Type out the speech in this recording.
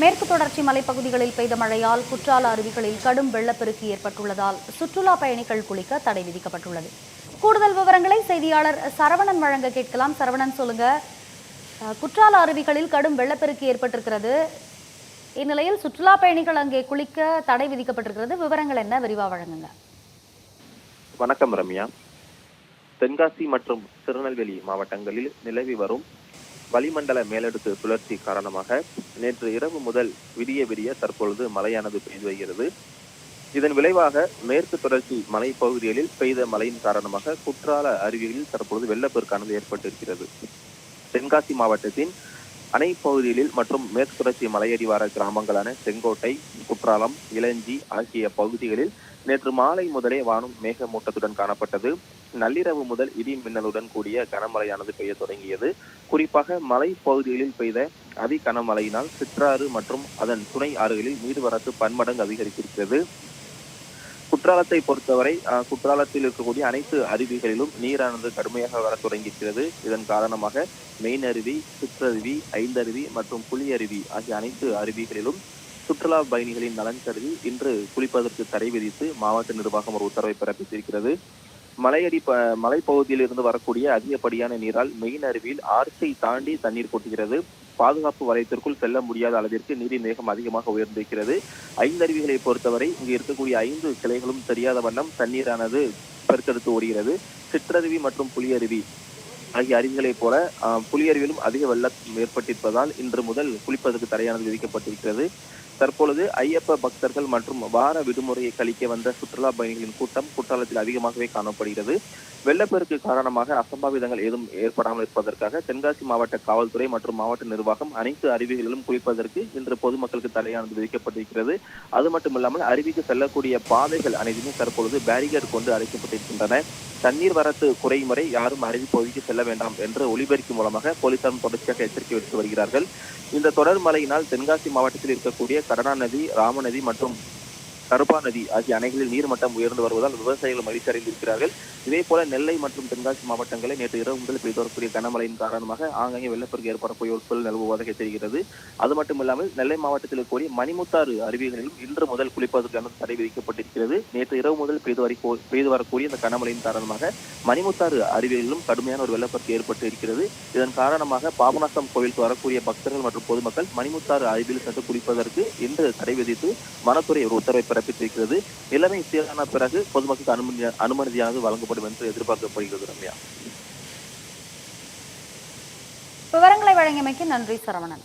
மேற்கு தொடர்ச்சி மலைப்பகுதிகளில் பெய்த மழையால் குற்றால அருவிகளில் கடும் வெள்ளப்பெருக்கு ஏற்பட்டுள்ளதால் சுற்றுலா பயணிகள் குளிக்க தடை விதிக்கப்பட்டுள்ளது. கூடுதல் விவரங்களை செய்தியாளர் சரவணன் வழங்க கேட்கலாம். சரவணன் சொல்லுங்க. குற்றால அருவிகளில் கடும் வெள்ளப்பெருக்கு ஏற்பட்டிருக்கிறது. இந்நிலையில் சுற்றுலா பயணிகள் அங்கே குளிக்க தடை விதிக்கப்பட்டிருக்கிறது. விவரங்கள் என்ன? விரிவா வழங்குங்க. வணக்கம் ரம்யா. தென்காசி மற்றும் திருநெல்வேலி மாவட்டங்களில் நிலவி வரும் வளிமண்டல மேலடுக்கு சுழற்சி காரணமாக நேற்று இரவு முதல் விடிய விடிய தற்பொழுது மழையானது பெய்து வருகிறது. இதன் விளைவாக மேற்கு தொடர்ச்சி மலைப்பகுதிகளில் பெய்த மழையின் காரணமாக குற்றால அருவிகளில் தற்பொழுது வெள்ளப்பெருக்கானது ஏற்பட்டிருக்கிறது. தென்காசி மாவட்டத்தின் அணை பகுதிகளில் மற்றும் மேற்கு தொடர்ச்சி மலையடிவார கிராமங்களான செங்கோட்டை குற்றாலம் இளஞ்சி ஆகிய பகுதிகளில் நேற்று மாலை முதலே வானம் மேகமூட்டத்துடன் காணப்பட்டது. நள்ளிரவு முதல் இடி மின்னலுடன் கூடிய கனமழையானது பெய்ய தொடங்கியது. குறிப்பாக மலை பகுதிகளில் பெய்த அதி கனமழையினால் சிற்றாறு மற்றும் அதன் துணை ஆறுகளில் நீர்வரத்து பன்மடங்கு அதிகரித்திருக்கிறது. குற்றாலத்தை பொறுத்தவரை குற்றாலத்தில் இருக்கக்கூடிய அனைத்து அருவிகளிலும் நீரானது கடுமையாக வர தொடங்கியிருக்கிறது. இதன் காரணமாக மெயின் அருவி சிற்றருவி ஐந்தருவி மற்றும் புலி அருவி ஆகிய அனைத்து அருவிகளிலும் சுற்றுலா பயணிகளின் நலன் கருதி இன்று குளிப்பதற்கு தடை விதித்து மாவட்ட நிர்வாகம் ஒரு உத்தரவை பிறப்பித்திருக்கிறது. மலையடி ப மலைப்பகுதியில் இருந்து வரக்கூடிய அதிகப்படியான நீரால் மெயின் அருவியில் ஆர்ச்சை தாண்டி தண்ணீர் கொட்டுகிறது. பாதுகாப்பு வலயத்திற்குள் செல்ல முடியாத அளவிற்கு நீரின் வேகம் அதிகமாக உயர்ந்திருக்கிறது. ஐந்து அருவிகளை பொறுத்தவரை இங்கு இருக்கக்கூடிய ஐந்து கிளைகளும் தெரியாத வண்ணம் தண்ணீரானது பெருக்கெடுத்து ஓடுகிறது. சிற்றருவி மற்றும் புலியருவி ஆகிய அருவிகளைப் போல புலியருவிலும் அதிக வெள்ளம் ஏற்பட்டிருப்பதால் இன்று முதல் குளிப்பதற்கு தடையானது விதிக்கப்பட்டிருக்கிறது. தற்பொழுது ஐயப்ப பக்தர்கள் மற்றும் வார விடுமுறையை கழிக்க வந்த சுற்றுலா பயணிகளின் கூட்டம் குற்றாலத்தில் அதிகமாகவே காணப்படுகிறது. வெள்ளப்பெருக்கு காரணமாக அசம்பாவிதங்கள் ஏதும் ஏற்படாமல் இருப்பதற்காக தென்காசி மாவட்ட காவல்துறை மற்றும் மாவட்ட நிர்வாகம் அனைத்து அருவிகளிலும் குளிப்பதற்கு இன்று பொதுமக்களுக்கு தடையானது விதிக்கப்பட்டிருக்கிறது. அது மட்டுமில்லாமல் அருவிக்கு செல்லக்கூடிய பாதைகள் அனைத்துமே தற்பொழுது பேரிகேட் கொண்டு அடைக்கப்பட்டிருக்கின்றன. தண்ணீர் வரத்து குறையும் வரை யாரும் அருவி பகுதிக்கு செல்ல வேண்டாம் என்று ஒலிபெருக்கி மூலமாக போலீசாரும் தொடர்ச்சியாக எச்சரிக்கை விடுத்து வருகிறார்கள். இந்த தொடர் மழையினால் தென்காசி மாவட்டத்தில் இருக்கக்கூடிய கடனா நதி ராமநதி மற்றும் கருப்பா நதி ஆகிய அணைகளில் நீர்மட்டம் உயர்ந்து வருவதால் விவசாயிகள் மகிழ்ச்சி அடைந்திருக்கிறார்கள் இதே போல நெல்லை மற்றும் தென்காசி மாவட்டங்களில் நேற்று இரவு முதல் பெய்து வரக்கூடிய கனமழையின் காரணமாக ஆங்காங்கே வெள்ளப்பெருக்கு ஏற்படக்கூடிய ஒரு சூழல் நிலவுவதாக தெரிகிறது. அது மட்டும் இல்லாமல் நெல்லை மாவட்டத்தில் இருக்கக்கூடிய மணிமுத்தாறு அருவிகளிலும் இன்று முதல் குளிப்பதற்கான தடை விதிக்கப்பட்டிருக்கிறது. நேற்று இரவு முதல் பெய்து வரை பெய்து வரக்கூடிய இந்த கனமழையின் காரணமாக மணிமுத்தாறு அருவிகளிலும் கடுமையான ஒரு வெள்ளப்பெருக்கு ஏற்பட்டு இருக்கிறது. இதன் காரணமாக பாபநாசம் கோவிலுக்கு வரக்கூடிய பக்தர்கள் மற்றும் பொதுமக்கள் மணிமுத்தாறு அருவியில் சென்று குளிப்பதற்கு இன்று தடை விதித்து வனத்துறை ஒரு உத்தரவை பிறப்பித்திருக்கிறது. எல்லாமே சீரான பிறகு பொதுமக்களுக்கு அனுமதி அனுமதியானது வழங்கப்படும் என்று எதிர்பார்க்கப்படுகிறது ரம்யா. விவரங்களை வழங்கியமைக்கு நன்றி சரவணன்.